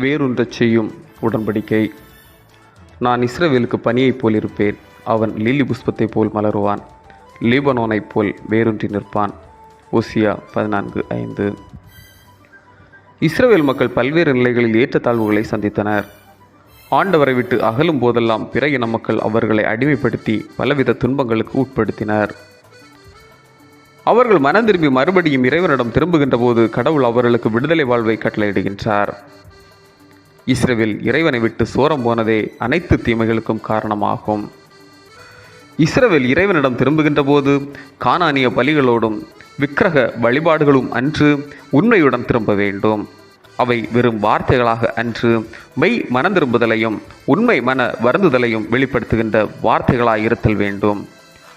வேறொன்றச் செய்யும் உடன்படிக்கை. நான் இஸ்ரவேலுக்கு பனியைப் போல் இருப்பேன். அவன் லில்லி புஷ்பத்தைப் போல் மலருவான். லீபனோனைப் போல் வேரூன்றி நிற்பான். ஓசியா பதினான்கு ஐந்து. இஸ்ரேல் மக்கள் பல்வேறு நிலைகளில் ஏற்றத்தாழ்வுகளை சந்தித்தனர். ஆண்டவரை விட்டு அகலும் போதெல்லாம் பிற இன மக்கள் அவர்களை அடிமைப்படுத்தி பலவித துன்பங்களுக்கு உட்படுத்தினர். அவர்கள் மனம் திரும்பி மறுபடியும் இறைவனிடம் திரும்புகின்ற போது கடவுள் அவர்களுக்கு விடுதலை வாழ்வை கட்டளையிடுகின்றார். இஸ்ரேவில் இறைவனை விட்டு சோரம் போனதே அனைத்து தீமைகளுக்கும் காரணமாகும். இஸ்ரவேல் இறைவனிடம் திரும்புகின்ற போது காணானிய பலிகளோடும் விக்கிரக வழிபாடுகளும் அன்று உண்மையுடன் திரும்ப வேண்டும். அவை வெறும் வார்த்தைகளாக அன்று மெய் மனந்திரும்புதலையும் உண்மை மன வருந்துதலையும் வெளிப்படுத்துகின்ற வார்த்தைகளாக இருத்தல் வேண்டும்.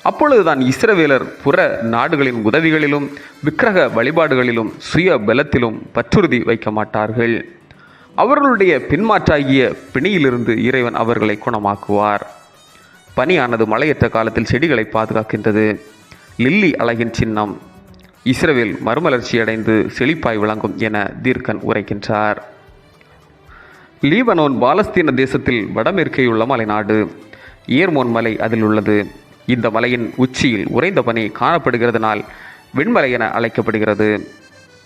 அப்பொழுதுதான் இஸ்ரவேலர் புற நாடுகளின் உதவிகளிலும் விக்கிரக வழிபாடுகளிலும் சுய பலத்திலும் பற்றுறுதி வைக்க மாட்டார்கள். அவர்களுடைய பின்மாற்றாகிய பிணியிலிருந்து இறைவன் அவர்களை குணமாக்குவார். பனியானது மலையற்ற காலத்தில் செடிகளை பாதுகாக்கின்றது. லில்லி அழகின் சின்னம். இஸ்ரேல் மறுமலர்ச்சி அடைந்து செழிப்பாய் விளங்கும் என தீர்க்கன் உரைக்கின்றார். லீபனோன் பாலஸ்தீன தேசத்தில் வடமேற்கேயுள்ள மலைநாடு. ஏர்மோன் மலை அதில் உள்ளது. இந்த மலையின் உச்சியில் உறைந்த பனி காணப்படுகிறதுனால் வெண்மலை என அழைக்கப்படுகிறது.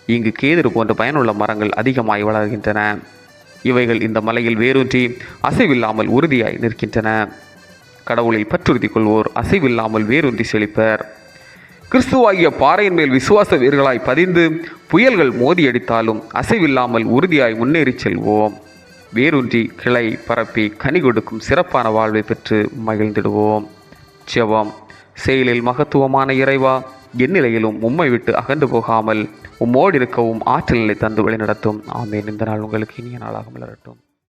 இங்கு கேதுரு போன்ற பயனுள்ள மரங்கள் அதிகமாய் வளர்கின்றன. இவைகள் இந்த மலையில் வேரூன்றி அசைவில்லாமல் உறுதியாய் நிற்கின்றன. கடவுளில் பற்றுறுதி கொள்வோர் அசைவில்லாமல் வேரூன்றி செழிப்பர். கிறிஸ்துவாகிய பாறையின் மேல் விசுவாச வீர்களாய் பதிந்து புயல்கள் மோதியடித்தாலும் அசைவில்லாமல் உறுதியாய் முன்னேறிச் செல்வோம். வேரூன்றி கிளை பரப்பி கனி கொடுக்கும் சிறப்பான வாழ்வை பெற்று மகிழ்ந்திடுவோம். செவம் செயலில் மகத்துவமான இறைவா எந்நிலையிலும் உம்மை விட்டு அகன்று போகாமல் உம்மோடு இருக்கவும் ஆற்றல் நிலை தந்து வழிநடத்தும். ஆமேன். இந்த நாள் உங்களுக்கு இனிய நாளாக மலரட்டும்.